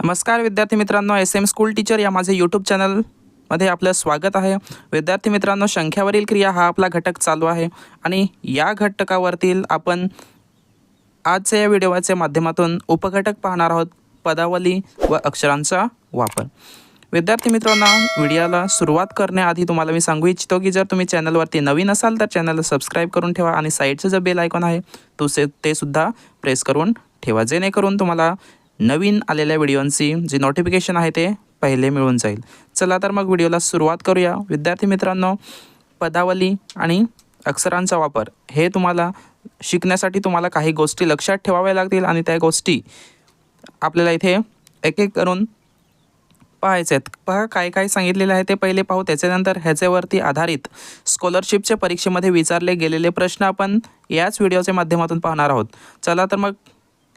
नमस्कार विद्यार्थी मित्रांनो एस एम स्कूल टीचर या माझे यूट्यूब चॅनलमध्ये आपलं स्वागत आहे. विद्यार्थी मित्रांनो संख्यावरील क्रिया हा आपला घटक चालू आहे आणि या घटकावरतील आपण आजच्या या व्हिडिओच्या माध्यमातून उपघटक पाहणार आहोत पदावली व अक्षरांचा वापर. विद्यार्थी मित्रांनो व्हिडिओला सुरुवात करण्याआधी तुम्हाला मी सांगू इच्छितो की जर तुम्ही चॅनलवरती नवीन असाल तर चॅनलला सबस्क्राईब करून ठेवा आणि साईडचं जे बेल आयकॉन आहे तो से ते सुद्धा प्रेस करून ठेवा. जेणेकरून तुम्हाला नवीन आलेल्या व्हिडिओंची जी नोटिफिकेशन आहे ते पहिले मिळून जाईल. चला तर मग व्हिडिओला सुरुवात करूया. विद्यार्थी मित्रांनो पदावली आणि अक्षरांचा वापर हे तुम्हाला शिकण्यासाठी तुम्हाला काही गोष्टी लक्षात ठेवाव्या लागतील आणि त्या गोष्टी आपल्याला इथे एक एक करून पाहायचे आहेत. पहा काय काय सांगितलेलं आहे ते पहिले पाहू. त्याच्यानंतर ह्याच्यावरती आधारित स्कॉलरशिपच्या परीक्षेमध्ये विचारले गेलेले प्रश्न आपण याच व्हिडिओच्या माध्यमातून पाहणार आहोत. चला तर मग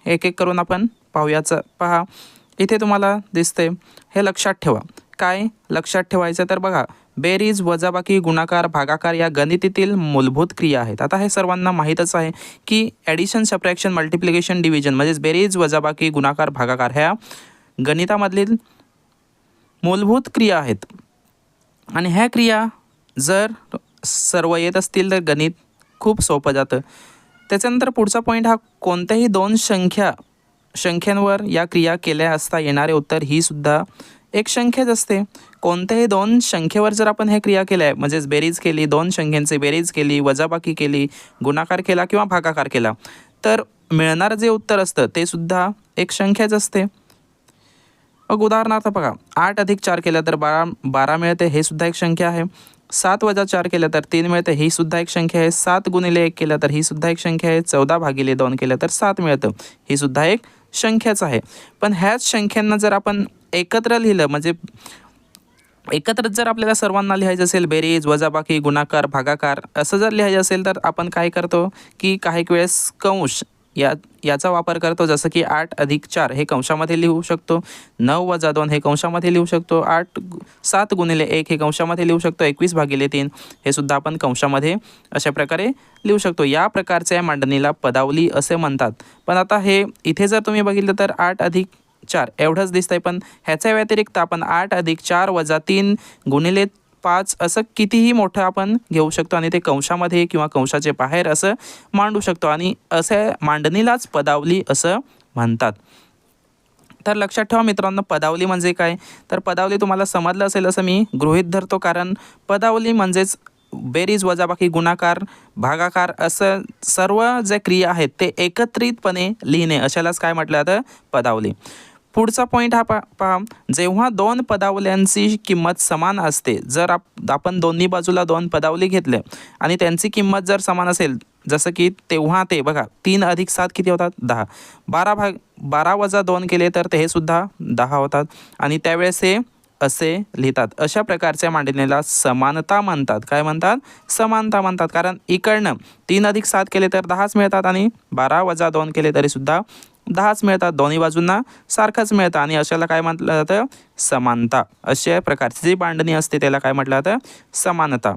एक एक करून आपण पाहूयाचं. पहा इथे तुम्हाला दिसते. हे लक्षात ठेवा. काय लक्षात ठेवायचं तर बघा बेरीज वजाबाकी गुणाकार भागाकार या गणितीतील मूलभूत क्रिया आहेत. आता हे सर्वांना माहीतच आहे की ॲडिशन सप्रॅक्शन मल्टिप्लिकेशन डिव्हिजन म्हणजेच बेरीज वजाबाकी गुणाकार भागाकार ह्या गणितामधील मूलभूत क्रिया आहेत. आणि ह्या क्रिया जर सर्व येत असतील तर गणित खूप सोपं जातं. त्याच्यानंतर पुढचा पॉईंट हा कोणत्याही दोन संख्या संख्यांवर या क्रिया केल्या असता येणारे उत्तर ही सुद्धा एक संख्याच असते. कोणत्याही दोन संख्येवर जर आपण हे क्रिया केल्या म्हणजेच बेरीज केली दोन संख्यांची बेरीज केली वजाबाकी केली गुणाकार केला किंवा भागाकार केला तर मिळणारं जे उत्तर असतं ते सुद्धा एक संख्याच असते. मग उदाहरणार्थ बघा आठ अधिक चार केलं तर बारा बारा मिळते हे सुद्धा एक संख्या आहे. सात वजा चार केलं तर तीन मिळतं ही सुद्धा एक संख्या आहे. सात गुणिले एक केलं तर ही सुद्धा एक संख्या आहे. चौदा भागिले दोन केलं तर सात मिळतं. ही सुद्धा एक संख्याच आहे. पण ह्याच संख्यांना जर आपण एकत्र लिहिलं म्हणजे एकत्रच जर आपल्याला सर्वांना लिहायचं असेल बेरीज वजाबाकी गुणाकार भागाकार असं जर लिहायचं असेल तर आपण काय करतो? की काही वेळेस कंश या याचा वापर करतो जसं की आठ अधिक चार हे कंशामध्ये लिहू शकतो. नऊ वजा दोन हे कंशामध्ये लिहू शकतो. आठ गु- सात गुणिले एक हे कंशामध्ये लिहू शकतो. एकवीस भागिले तीन हे सुद्धा आपण कंशामध्ये अशा प्रकारे लिहू शकतो. या प्रकारच्या मांडणीला पदावली असे म्हणतात. पण आता हे इथे जर तुम्ही बघितलं तर आठ अधिक चार एवढंच दिसतंय. पण ह्याच्या व्यतिरिक्त आपण आठ अधिक चार वजा तीन गुणिले पाच असं कितीही मोठं आपण घेऊ शकतो आणि ते कंशामध्ये किंवा कंशाचे बाहेर असं मांडू शकतो आणि असं मांडणीलाच पदावली असं म्हणतात. तर लक्षात ठेवा मित्रांनो पदावली म्हणजे काय? तर पदावली तुम्हाला समजलं असेल असं मी गृहित धरतो कारण पदावली म्हणजेच बेरीज वजाबाकी गुणाकार भागाकार असं सर्व जे क्रिया आहेत ते एकत्रितपणे लिहिणे अशालाच काय म्हटलं जातं? पदावली. पुढचा पॉईंट हा पा पहा. जेव्हा दोन पदावल्यांची किंमत समान असते जर आप आपण दोन्ही बाजूला दोन पदावली घेतले आणि त्यांची किंमत जर समान असेल जसं की तेव्हा ते बघा तीन अधिक सात किती होतात? दहा. बारा भाग बारा वजा दोन केले तर ते हे सुद्धा दहा होतात. आणि त्यावेळेस हे असे लिहितात. अशा प्रकारच्या मांडणीला समानता म्हणतात. काय म्हणतात? समानता म्हणतात. कारण इकडनं तीन अधिक सात केले तर दहाच मिळतात आणि बारा वजा दोन केले तरी सुद्धा दहाच मिळतात दोन्ही बाजूंना सारखंच मिळतं. आणि अशाला काय म्हटलं जातं? समानता. अशा प्रकारची जी मांडणी असते त्याला काय म्हटलं जातं? समानता.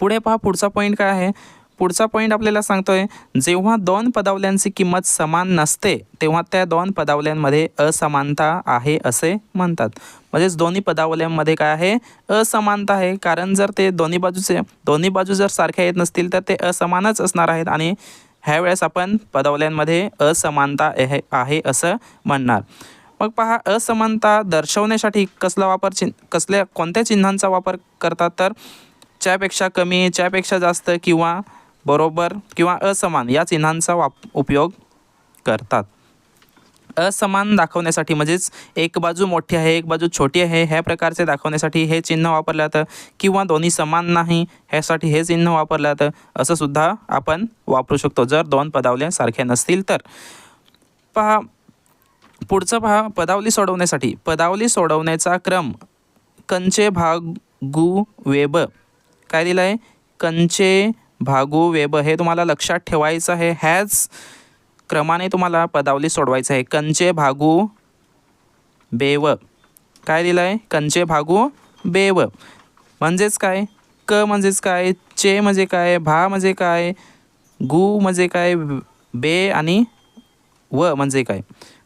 पुढे पहा पुढचा पॉईंट काय आहे? पुढचा पॉईंट आपल्याला सांगतोय जेव्हा दोन पदावल्यांची किंमत समान नसते तेव्हा त्या दोन पदावल्यांमध्ये असमानता आहे असे म्हणतात. म्हणजेच दोन्ही पदावल्यांमध्ये काय आहे? असमानता आहे. कारण जर ते दोन्ही बाजूचे दोन्ही बाजू जर सारख्या येत नसतील तर ते असमानच असणार आहेत. आणि ह्या वेळेस आपण पदवल्यांमध्ये असमानता आहे आहे असं म्हणणार. मग पहा असमानता दर्शवण्यासाठी कसला वापर चिन्ह कसल्या कोणत्या चिन्हांचा वापर करतात? तर च्यापेक्षा कमी च्यापेक्षा जास्त किंवा बरोबर किंवा असमान या चिन्हांचा वाप उपयोग करतात. असमान दाखवण्यासाठी म्हणजेच एक बाजू मोठी आहे एक बाजू छोटी आहे ह्या प्रकारचे दाखवण्यासाठी हे चिन्ह वापरलं जातं. किंवा दोन्ही समान नाही ह्यासाठी हे चिन्ह वापरलं जातं. असं सुद्धा आपण वापरू शकतो जर दोन पदावल्या सारख्या नसतील तर. पहा पुढचं पहा पदावली सोडवण्यासाठी. पदावली सोडवण्याचा क्रम कंचे भागू वेब. काय दिलं आहे कंचे भागू वेब. हे तुम्हाला लक्षात ठेवायचं आहे. ह्याच क्रमाने तुम्हाला पदावली सोडवायचं आहे. कंचे भागू बेव. काय दिलं आहे कंचे भागू बेव. म्हणजेच काय? क म्हणजेच काय? चे म्हणजे काय? भा म्हणजे काय? गु म्हणजे काय? बे आणि व म्हणजे काय?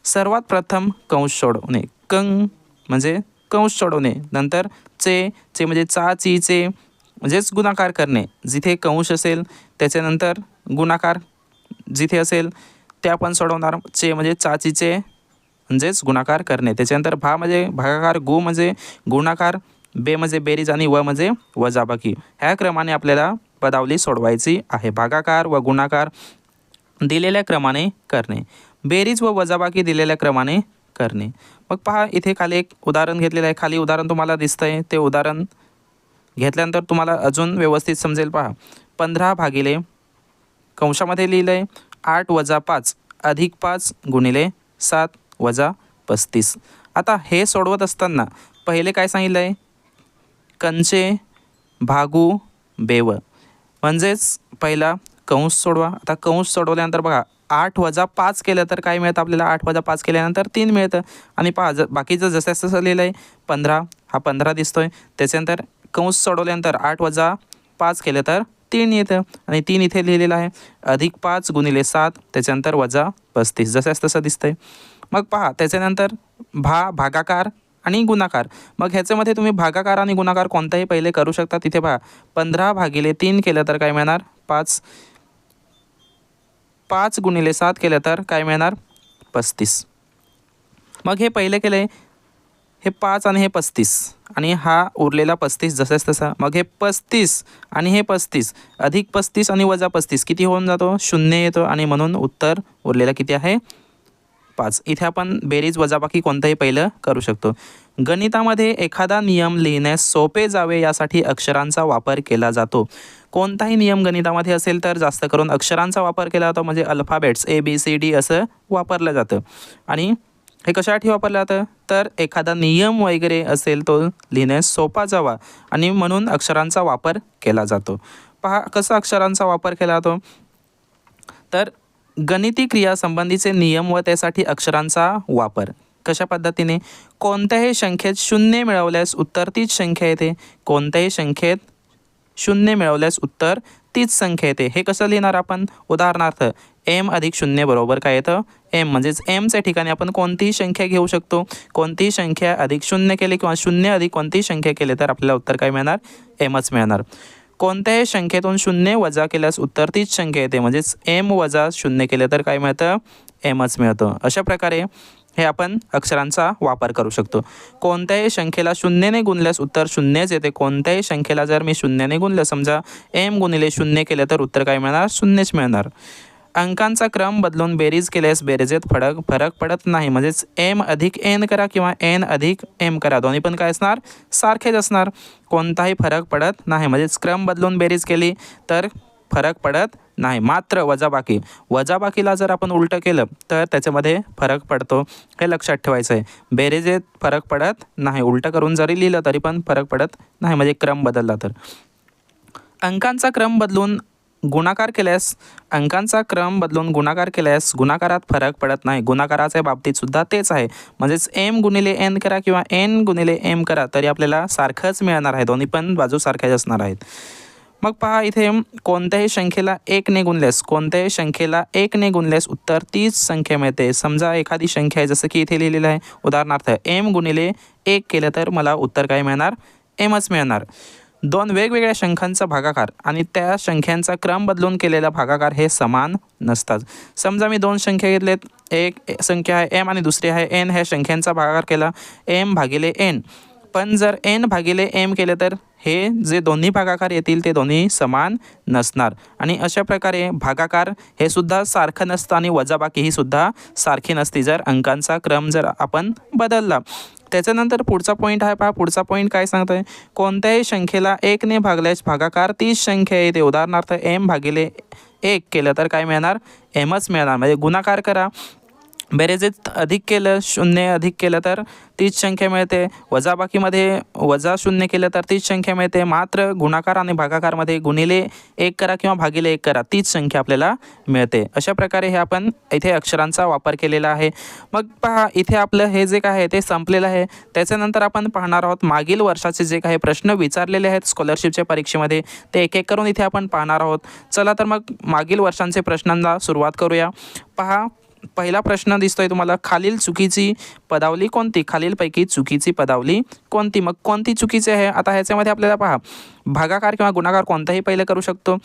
सर्वात प्रथम कंश सोडवणे. कंग म्हणजे कंश सोडवणे. नंतर चे चे म्हणजे चा ची चे म्हणजेच गुणाकार करणे. जिथे कंश असेल त्याच्यानंतर गुणाकार जिथे असेल ते आपण सोडवणार चे म्हणजे चाचीचे म्हणजेच गुणाकार करणे. त्याच्यानंतर भा म्हणजे भागाकार गु म्हणजे गुणाकार बे म्हणजे बेरीज आणि व म्हणजे वजाबाकी. ह्या क्रमाने आपल्याला पदावली सोडवायची आहे. भागाकार व गुणाकार दिलेल्या क्रमाने करणे. बेरीज व वजाबाकी दिलेल्या क्रमाने करणे. मग पहा इथे खाली एक उदाहरण घेतलेलं आहे. खाली उदाहरण तुम्हाला दिसतं आहे ते उदाहरण घेतल्यानंतर तुम्हाला अजून व्यवस्थित समजेल पहा. पंधरा भागिले कंशामध्ये लिहिलं आहे आठ वजा पाच अधिक पाच गुणिले सात वजा पस्तीस. आता हे सोडवत असताना पहिले काय सांगितलं आहे कंचे भागू बेव. म्हणजेच पहिला कंस सोडवा. आता कंस सोडवल्यानंतर बघा आठ वजा पाच केलं तर काय मिळतं आपल्याला? आठ वजा पाच केल्यानंतर तीन मिळतं. आणि पहा ज बाकीचं जसं जसं लिहिलं आहे पंधरा हा पंधरा दिसतो आहे त्याच्यानंतर कंस सोडवल्यानंतर आठ वजा पाच केलं तर तीन येतं आणि तीन इथे लिहिलेलं आहे. अधिक पाच गुणिले सात त्याच्यानंतर वजा पस्तीस. जसंच तसं दिसतंय. मग पहा त्याच्यानंतर भा भागाकार आणि गुणाकार. मग ह्याच्यामध्ये तुम्ही भागाकार आणि गुणाकार कोणताही पहिले करू शकता. तिथे पहा पंधरा भागिले तीन केलं तर काय मिळणार? पाच. पाच गुणिले सात केलं तर काय मिळणार? पस्तीस. मग हे पहिले केलं हे पाच आणि हे पस्तीस. आणि हा उरलेला पस्तीस जसाच तसा. मग हे पस्तीस आणि हे पस्तीस अधिक पस्तीस आणि वजा पस्तीस किती होऊन जातो? शून्य येतो आणि म्हणून उत्तर उरलेला किती आहे? पाच. इथे आपण बेरीज वजाबाकी कोणतंही पहिलं करू शकतो. गणितामध्ये एखादा नियम लिहिण्यास सोपे जावे यासाठी अक्षरांचा वापर केला जातो. कोणताही नियम गणितामध्ये असेल तर जास्त करून अक्षरांचा वापर केला जातो. म्हणजे alphabets A B C D असं वापरलं जातं. आणि हे कशासाठी वापरलं जातं तर एखादा नियम वगैरे असेल तो लिहिण्यास सोपा जावा आणि म्हणून अक्षरांचा वापर केला जातो. पहा कसा अक्षरांचा वापर केला जातो? तर गणिती क्रियासंबंधीचे नियम व त्यासाठी अक्षरांचा वापर. कशा पद्धतीने? कोणत्याही संख्येत शून्य मिळवल्यास उत्तर तीच संख्या येते. कोणत्याही संख्येत शून्य मिळवल्यास उत्तर तीच संख्या येते. हे कसं लिहिणार आपण? उदाहरणार्थ एम अधिक शून्य बरोबर काय येतं? एम म्हणजेच एमच्या ठिकाणी आपण कोणतीही संख्या घेऊ शकतो. कोणतीही संख्या अधिक शून्य केली किंवा शून्य अधिक कोणतीही संख्या केली तर आपल्याला उत्तर काय मिळणार? एमच मिळणार. कोणत्याही संख्येतून शून्य वजा केल्यास उत्तर तीच संख्या येते. म्हणजेच एम वजा शून्य केले तर काय मिळतं? एमच मिळतं. अशा प्रकारे हे आपण अक्षरांचा वापर करू शकतो. कोणत्याही संख्येला शून्यने गुणल्यास उत्तर शून्यच येते. कोणत्याही संख्येला जर मी शून्यने गुणलं समजा एम गुणिले शून्य केलं तर उत्तर काय मिळणार? शून्यच मिळणार. अंकांचा क्रम बदलून बेरीज केल्यास बेरीजेत फडक फरक पडत नाही. म्हणजेच एम अधिक एन करा किंवा एन अधिक एम करा. दोन्ही पण काय असणार? सारखेच असणार. कोणताही फरक पडत नाही. म्हणजेच क्रम बदलून बेरीज केली तर फरक पडत नाही. मात्र वजाबाकी. वजाबाकीला जर आपण उलटं केलं तर त्याच्यामध्ये फरक पडतो. हे लक्षात ठेवायचं आहे बेरेजेत फरक पडत नाही. उलटं करून जरी लिहिलं तरी पण फरक पडत नाही. म्हणजे क्रम बदलला तर. अंकांचा क्रम बदलून गुणाकार केल्यास अंकांचा क्रम बदलून गुणाकार केल्यास गुणाकारात फरक पडत नाही. गुणाकाराच्या बाबतीत सुद्धा तेच आहे. म्हणजेच एम गुणिले एन करा किंवा एन गुणिले एम करा तरी आपल्याला सारखंच मिळणार आहे. दोन्ही पण बाजू सारख्याच असणार आहेत. मग पहा इथे कोणत्याही संख्येला एकने गुणल्यास कोणत्याही संख्येला एकने गुणल्यास उत्तर तीच संख्या मिळते. समजा एखादी संख्या आहे जसं की इथे लिहिलेलं आहे उदाहरणार्थ एम गुणिले एक केलं तर मला उत्तर काय मिळणार? एमच मिळणार. दोन वेगवेगळ्या संख्यांचा भागाकार आणि त्या संख्यांचा क्रम बदलून केलेला भागाकार हे समान नसतात. समजा मी दोन संख्या घेतलेत. एक संख्या आहे एम आणि दुसरी आहे एन ह्या संख्यांचा भागाकार केला एम भागिले एन पण जर एन भागिले एम केले तर? हे जे दोन्ही भागाकार येतील ते दोन्ही समान नसणार. आणि अशा प्रकारे भागाकार हे सुद्धा सारखं नसतं आणि वजाबाकी ही सुद्धा सारखी नसती. जर अंकांचा क्रम जर आपण बदलला. त्याच्यानंतर पुढचा पॉईंट आहे पहा. पुढचा पॉईंट काय सांगतोय? कोणत्याही संख्येला एकने भागल्यास भागाकार तीच संख्या येते. उदाहरणार्थ एम भागिले एक केलं तर काय मिळणार? एमच मिळणार. म्हणजे गुणाकार करा. बेरेजेत अधिक केलं शून्य अधिक केलं तर तीच संख्या मिळते. वजाबाकीमध्ये वजा शून्य केलं तर तीच संख्या मिळते. मात्र गुणाकार आणि भागाकारमध्ये गुणिले एक करा किंवा भागिले एक करा तीच संख्या आपल्याला मिळते. अशा प्रकारे हे आपण इथे अक्षरांचा वापर केलेला आहे. मग पहा इथे आपलं हे जे काय आहे ते संपलेलं आहे. त्याच्यानंतर आपण पाहणार आहोत मागील वर्षाचे जे काही प्रश्न विचारलेले आहेत स्कॉलरशिपच्या परीक्षेमध्ये ते एक एक करून इथे आपण पाहणार आहोत. चला तर मग मागील वर्षांचे प्रश्नांना सुरुवात करूया. पहा पहिला प्रश्न दिसतोय तुम्हाला खालील चुकीची पदावली कोणती? खालीलपैकी चुकीची पदावली कोणती? मग कोणती चुकीची आहे? आता ह्याच्यामध्ये आपल्याला पहा भागाकार किंवा गुणाकार कोणताही पहिले करू शकतो.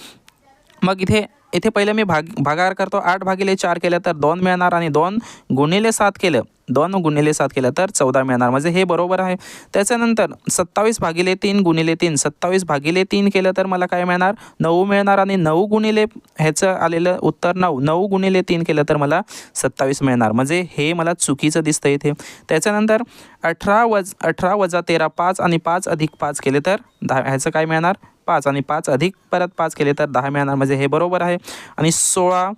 मग इथे इथे पहिले मी भाग भागाकार करतो. आठ भागिले चार केलं तर दोन मिळणार आणि दोन गुणिले सात केलं. दोन गुणिले सात केलं तर चौदा मिळणार. म्हणजे हे बरोबर आहे. त्याच्यानंतर सत्तावीस भागिले तीन गुणिले तीन. सत्तावीस भागिले तीन केलं तर मला काय मिळणार? नऊ मिळणार आणि नऊ गुणिले ह्याचं आलेलं उत्तर नऊ. नऊ गुणिले तीन केलं तर मला सत्तावीस मिळणार. म्हणजे हे मला चुकीचं दिसतं इथे. त्याच्यानंतर अठरा वज अठरा वजा तेरा पाच आणि पाच अधिक पाच केले तर दहा. ह्याचं काय मिळणार? पाच आणि पाच अधिक परत पाच केले तर दहा मिळणार. म्हणजे हे बरोबर आहे. आणि सोळा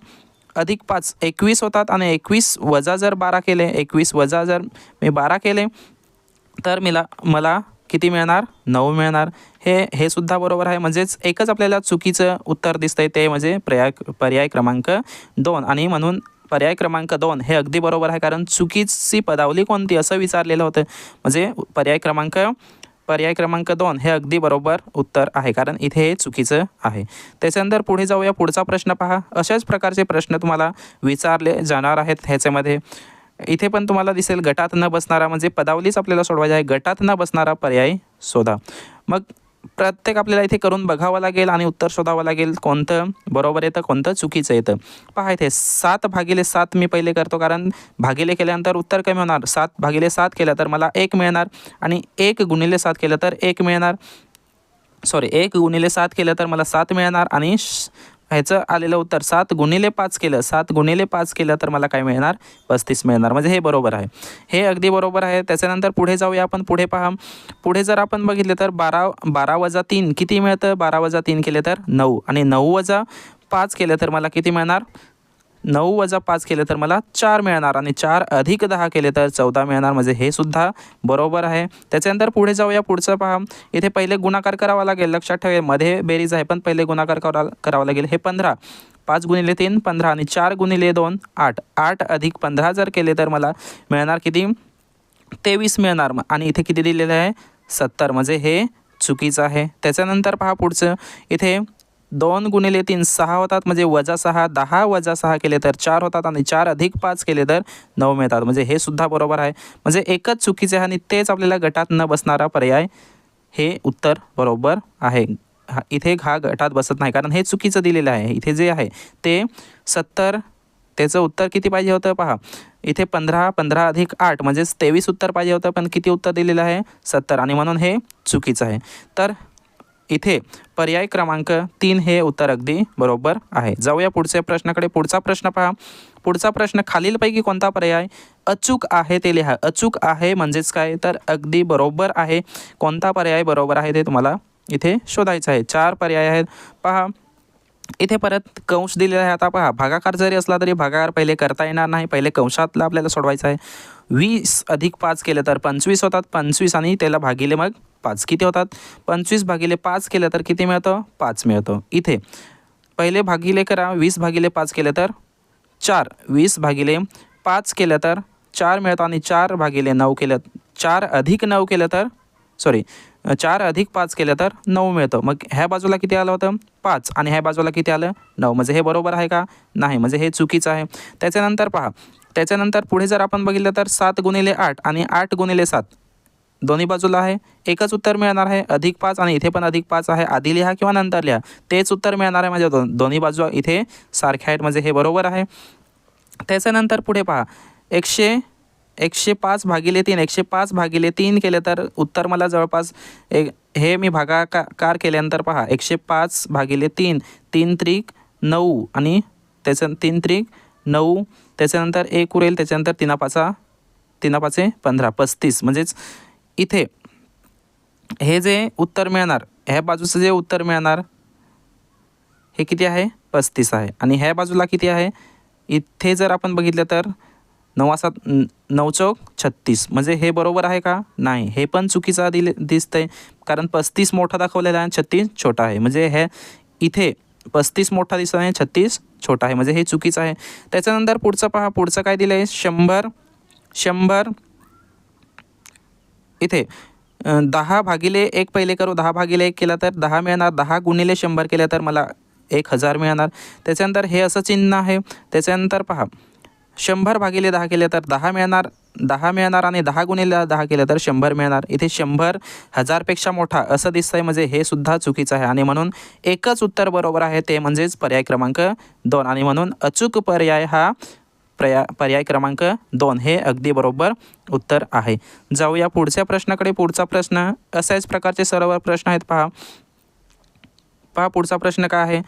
अधिक पाच एकवीस होतात आणि एकवीस वजा जर बारा केले एकवीस वजा जर मी बारा केले तर मला मला किती मिळणार? नऊ मिळणार. हे हे सुद्धा बरोबर आहे. म्हणजेच एकच आपल्याला चुकीचं उत्तर दिसतंय ते म्हणजे पर्याय पर्याय क्रमांक दोन. आणि म्हणून पर्याय क्रमांक दोन हे अगदी बरोबर आहे. कारण चुकीची पदावली कोणती असं विचारलेलं होतं. म्हणजे पर्याय क्रमांक पर्याय क्रमांक दोन हे अगदी बरोबर उत्तर आहे कारण इथे हे चुकीचं आहे. त्याच्यानंतर पुढे जाऊया. पुढचा प्रश्न पहा. अशाच प्रकारचे प्रश्न तुम्हाला विचारले जाणार आहेत ह्याच्यामध्ये. इथे पण तुम्हाला दिसेल गटात न बसणारा म्हणजे पदावलीच आपल्याला सोडवायची आहे. गटात न बसणारा पर्याय शोधा. मग प्रत्येक आपल्याला इथे करून बघावं लागेल आणि उत्तर शोधावं लागेल कोणतं बरोबर येतं कोणतं चुकीचं येतं. पहा इथे सात भागिले सात मी पहिले करतो कारण भागिले केल्यानंतर उत्तर कमी होणार. सात भागिले सात केलं तर मला एक मिळणार आणि एक गुणिले सात केलं तर एक मिळणार. सॉरी एक गुणिले सात केलं तर मला सात मिळणार आणि श- ह्याचं आलेलं उत्तर सात गुणिले पाच केलं. सात गुणिले पाच केलं तर मला काय मिळणार? पस्तीस मिळणार. म्हणजे हे बरोबर आहे. हे अगदी बरोबर आहे. त्याच्यानंतर पुढे जाऊया आपण. पुढे पहा. पुढे जर आपण बघितले तर बारा बारा वजा तीन किती मिळतं? बारा वजा तीन केले तर नऊ. आणि नऊ वजा पाच केलं तर मला किती मिळणार? नऊ वजा पाच केले तर मला चार मिळणार आणि चार अधिक दहा केले तर चौदा मिळणार. म्हणजे हे सुद्धा बरोबर आहे. त्याच्यानंतर पुढे जाऊया. पुढचं पहा. इथे पहिले गुणाकार करावा लागेल. लक्षात ठेवेल मध्ये बेरीज आहे पण पहिले गुणाकार करा करावा लागेल. हे पंधरा. पाच गुणिले तीन पंधरा आणि चार गुणिले दोन आठ. आठ अधिक पंधरा जर केले तर मला मिळणार किती? तेवीस मिळणार. आणि इथे किती दिलेलं आहे? सत्तर. म्हणजे हे चुकीचं आहे. त्याच्यानंतर पहा पुढचं. इथे दोन गुणिले तीन सहा होतात म्हणजे वजा सहा दहा वजा सहा केले तर चार होतात आणि चार अधिक पाच केले तर नऊ मिळतात. म्हणजे हे सुद्धा बरोबर आहे. म्हणजे एकच चुकीचे आहे आणि तेच आपल्याला गटात न बसणारा पर्याय हे उत्तर बरोबर आहे. हा इथे हा गटात बसत नाही. कारण हे चुकीचं दिलेलं आहे. इथे जे आहे ते सत्तर त्याचं उत्तर किती पाहिजे होतं पहा? इथे पंधरा पंधरा अधिक आठ म्हणजेच तेवीस उत्तर पाहिजे होतं पण किती उत्तर दिलेलं आहे? सत्तर. आणि म्हणून हे चुकीचं आहे. तर इथे पर्याय क्रमांक तीन हे उत्तर अगदी बरोबर आहे. जाऊया पुढच्या प्रश्नाकडे. पुढचा प्रश्न पहा. पुढचा प्रश्न खालीलपैकी कोणता पर्याय? अचूक आहे ते लिहा. अचूक आहे म्हणजेच काय? तर अगदी बरोबर आहे. कोणता पर्याय बरोबर आहे ते तुम्हाला इथे शोधायचं आहे. चार पर्याय आहेत. पहा. इथे परत कंश दिलेला आहे. आता पहा. भागाकार जरी असला तरी भागाकार पहिले करता येणार नाही. पहिले कंशातला आपल्याला सोडवायचं आहे. वीस अधिक पाच केलं तर पंचवीस होतात. पंचवीस आणि त्याला भागिले मग पाच किती होतात? पंचवीस भागिले पाच केलं तर किती मिळतं? पाच मिळतं. इथे पहिले भागिले करा वीस भागिले पाच केलं तर चार. वीस भागिले पाच केलं तर चार मिळतं आणि चार भागिले नऊ केलं चार अधिक नऊ केलं तर सॉरी चार अधिक पाच केलं तर नऊ मिळतं. मग ह्या बाजूला किती आलं होतं? पाच. आणि ह्या बाजूला किती आलं? नऊ. म्हणजे हे बरोबर आहे का? नाही. म्हणजे हे चुकीचं आहे. त्याच्यानंतर पहा. त्याच्यानंतर पुढे जर आपण बघितलं तर सात गुणिले आठ आणि आठ गुणिले सात. दोन्ही बाजूला आहे. एकच उत्तर मिळणार आहे. अधिक पाच आणि इथे पण अधिक पाच आहे. आधी लिहा किंवा नंतर लिहा. तेच उत्तर मिळणार आहे माझ्या दोन दोन्ही बाजू इथे सारख्या आहेत म्हणजे हे बरोबर आहे. त्याच्यानंतर पुढे पहा. एकशे एकशे पाच भागिले तीन. एकशे पाच भागिले तीन केले तर उत्तर मला जवळपास एक हे मी भागाकार केल्यानंतर पहा. एकशे पाच भागिले तीन. तीन त्रिक नऊ आणि त्याच्या तीन त्रिक नऊ. त्याच्यानंतर एक उरेल. त्याच्यानंतर तिना पाचा तिना पाचे पंधरा. पस्तीस. म्हणजेच इथे हे जे उत्तर मिळणार ह्या बाजूचं जे उत्तर मिळणार हे किती आहे? पस्तीस आहे. आणि ह्या बाजूला किती आहे? इथे जर आपण बघितलं तर नवा सात नऊ चौक छत्तीस. म्हणजे हे बरोबर आहे का? नाही. हे पण चुकीचा दिले आहे कारण पस्तीस मोठा दाखवलेला आहे आणि छत्तीस छोटा आहे. म्हणजे हे इथे पस्तीस मोठा दिसत आहे छत्तीस छोटा आहे. म्हणजे हे चुकीचं आहे. त्याच्यानंतर पुढचं पहा. पुढचं काय दिलं आहे शंभर शंभर इथे दहा भागिले एक पहिले करू दहा भागिले एक केला तर दहा मिळणार दहा गुणिले शंभर केलं तर मला एक हजार मिळणार. त्याच्यानंतर हे असं चिन्ह आहे. त्याच्यानंतर पहा शंभर भागिले दहा केले तर दहा मिळणार दहा मिळणार आणि दहा गुणिले दहा केलं तर शंभर मिळणार. इथे शंभर हजारपेक्षा मोठा असं दिसतं आहे म्हणजे हे सुद्धा चुकीचं आहे. आणि म्हणून एकच उत्तर बरोबर आहे ते म्हणजेच पर्याय क्रमांक दोन. आणि म्हणून अचूक पर्याय हा पर्या पर्याय क्रमांक दोन हे अगदी बरोबर उत्तर आहे. जाऊया पुढच्या प्रश्नाकडे. पुढचा प्रश्न अशाच प्रकारचे सर्व प्रश्न आहेत पहा. पहा पुढचा प्रश्न काय आहे?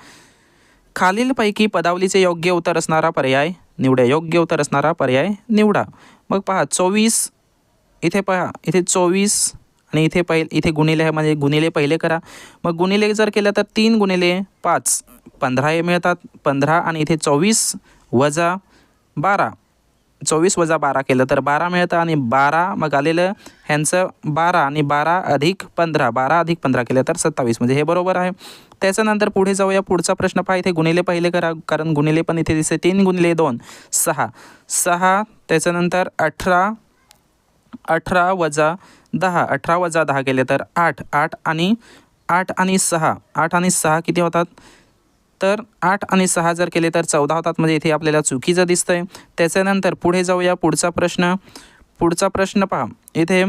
खालीलपैकी पदावलीचे योग्य उत्तर असणारा पर्याय निवडा. योग्य उत्तर असणारा पर्याय निवडा. मग पहा चोवीस इथे पहा इथे चोवीस आणि इथे पहिले इथे गुणिले आहे म्हणजे गुणिले पहिले करा. मग गुणिले जर केलं तर तीन गुणिले पाच. पंधरा हे मिळतात. पंधरा आणि इथे चोवीस वजा बारा. चोवीस वजा बारा केलं तर बारा मिळतं आणि बारा मग आलेलं ह्यांचं बारा आणि बारा अधिक पंधरा. बारा अधिक पंधरा केलं तर सत्तावीस. म्हणजे हे बरोबर आहे. त्याच्यानंतर पुढे जाऊया. पुढचा प्रश्न पहा. इथे गुणिले पहिले करा. कारण गुणिले पण इथे दिसते तीन गुणिले दोन. सहा. सहा त्याच्यानंतर अठरा. अठरा वजा दहा. अठरा वजा दहा केले तर आठ. आठ आणि आठ आणि सहा. आठ आणि सहा किती होतात? तर आठ आणि सहा जर केले तर चौदा होतात. म्हणजे इथे आपल्याला चुकीचं दिसतं आहे त्याच्यानंतर पुढे जाऊया पुढचा प्रश्न. पुढचा प्रश्न पहा. इथे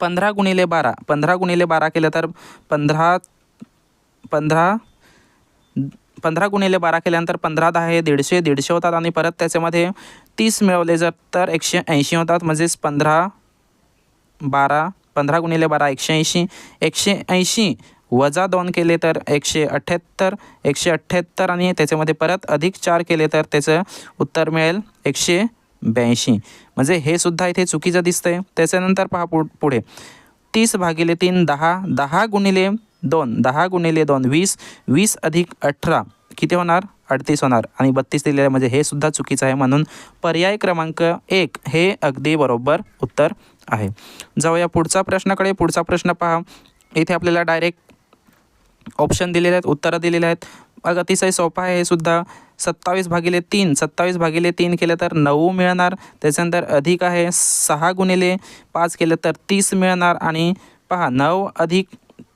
पंधरा गुणिले बारा. पंधरा गुणिले बारा केलं तर पंधरा पंधरा पंधरा गुणिले बारा केल्यानंतर पंधरा दहा हे दीडशे दीडशे होतात आणि परत त्याच्यामध्ये तीस मिळवले जर तर एकशे ऐंशी होतात. म्हणजेच पंधरा बारा पंधरा गुणिले बारा एकशे ऐंशी. एकशे ऐंशी वजा दोन केले तर एकशे अठ्ठ्याहत्तर एकशे अठ्ठ्याहत्तर आणि त्याच्यामध्ये परत अधिक चार केले तर त्याचं उत्तर मिळेल एकशे ब्याऐंशी. म्हणजे हे सुद्धा इथे चुकीचं दिसतंय. त्याच्यानंतर पहा पु पुढे. तीस भागिले तीन दहा दहा गुणिले दोन दहा गुणिले दोन वीस वीस अधिक अठरा. किती होणार? अडतीस होणार. आणि बत्तीस दिलेलं म्हणजे हे सुद्धा चुकीचं आहे म्हणून पर्याय क्रमांक एक हे अगदी बरोबर उत्तर आहे. जाऊया पुढचा प्रश्नाकडे. पुढचा प्रश्न पहा. इथे आपल्याला डायरेक्ट ऑप्शन दिलेले आहेत उत्तरं दिलेले आहेत. मग अतिशय सोपं आहे हे सुद्धा सत्तावीस भागिले तीन सत्तावीस भागिले तीन केलं तर नऊ मिळणार. त्याच्यानंतर अधिक आहे सहा गुणिले पाच केलं तर तीस मिळणार. आणि पहा नऊ अधिक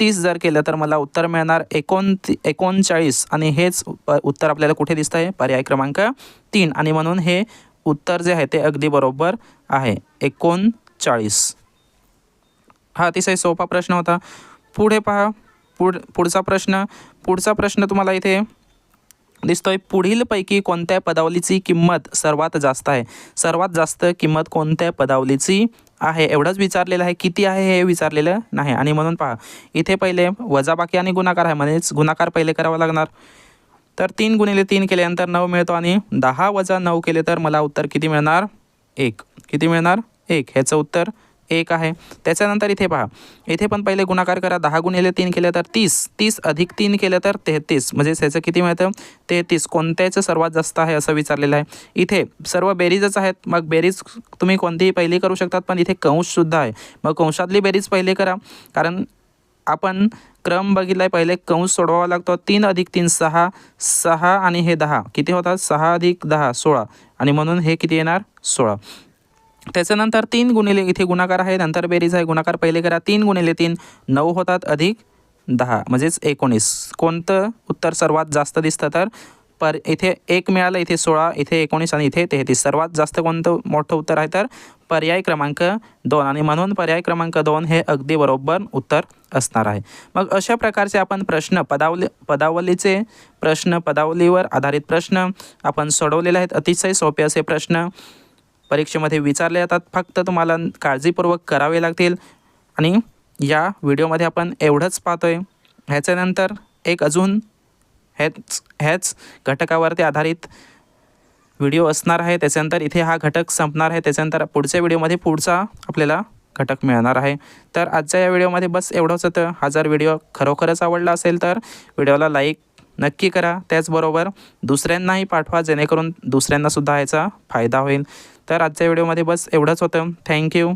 तीस जर केलं तर मला उत्तर मिळणार एकोण एकोणचाळीस. आणि हेच उत्तर आपल्याला कुठे दिसतं आहे पर्याय क्रमांक तीन. आणि म्हणून हे उत्तर जे आहे ते अगदी बरोबर आहे. एकोणचाळीस. हा अतिशय सोपा प्रश्न होता. पुढे पहा. पुढ पुढचा प्रश्न पुढचा प्रश्न तुम्हाला इथे दिसतोय. पुढीलपैकी कोणत्या पदावलीची किंमत सर्वात जास्त आहे? सर्वात जास्त किंमत कोणत्या पदावलीची आहे? एवढंच विचारलेलं आहे. किती आहे हे विचारलेलं नाही. आणि म्हणून पहा इथे पहिले वजाबाकी आणि गुणाकार आहे. म्हणजेच गुणाकार पहिले करावा लागणार. तर तीन गुणिले तीन केल्यानंतर नऊ मिळतो आणि दहा वजा नऊ केले तर मला उत्तर किती मिळणार? एक. किती मिळणार? एक. ह्याचं उत्तर एक आहे. त्याच्यानंतर इथे पहा. इथे पण पहिले गुणाकार करा. दहा गुणिले तीन केलं तर तीस. तीस अधिक तीन केलं तर तेहतीस. म्हणजे त्याचं किती मिळतं? तेहतीस. कोणत्याचं सर्वात जास्त आहे असं विचारलेलं आहे. इथे सर्व बेरीजच आहेत. मग बेरीज तुम्ही कोणतीही पहिली करू शकतात पण इथे कंशसुद्धा आहे. मग कंशातली बेरीज पहिले करा. कारण आपण क्रम बघितलाय पहिले कंस सोडवावा लागतो. तीन अधिक तीन सहा. सहा आणि हे दहा. किती होतात? सहा अधिक दहा सोळा. आणि म्हणून हे किती येणार? सोळा. त्याच्यानंतर तीन गुणिले इथे गुणाकार आहे नंतर बेरीज आहे. गुणाकार पहिले करा. तीन गुणिले तीन नऊ होतात. अधिक दहा म्हणजेच एकोणीस. कोणतं उत्तर सर्वात जास्त दिसतं तर? पर इथे एक मिळालं इथे सोळा इथे एकोणीस आणि इथे तेहतीस. सर्वात जास्त कोणतं मोठं उत्तर आहे तर? पर्याय क्रमांक दोन. आणि म्हणून पर्याय क्रमांक दोन हे अगदी बरोबर उत्तर असणार आहे. मग अशा प्रकारचे आपण प्रश्न पदावली पदावलीचे प्रश्न पदावलीवर आधारित प्रश्न आपण सोडवलेले आहेत. अतिशय सोपे असे प्रश्न. परीक्षेमध्ये विचारले जातात. फक्त तुम्हाला काळजीपूर्वक करावे लागतील. आणि या व्हिडिओमध्ये आपण एवढंच पाहतोय. ह्याच्यानंतर एक अजून ह्याच ह्याच घटकावरती आधारित व्हिडिओ असणार आहे. त्याच्यानंतर इथे हा घटक संपणार आहे. त्याच्यानंतर पुढच्या व्हिडिओमध्ये पुढचा आपल्याला घटक मिळणार आहे. तर आजच्या या व्हिडिओमध्ये बस एवढंच होतं. हा जर व्हिडिओ खरोखरच आवडला असेल तर व्हिडिओला लाईक नक्की करा. त्याचबरोबर दुसऱ्यांनाही पाठवा. जेणेकरून दुसऱ्यांनासुद्धा याचा फायदा होईल. तर आजच्या व्हिडिओमध्ये बस एवढंच होतं. थँक्यू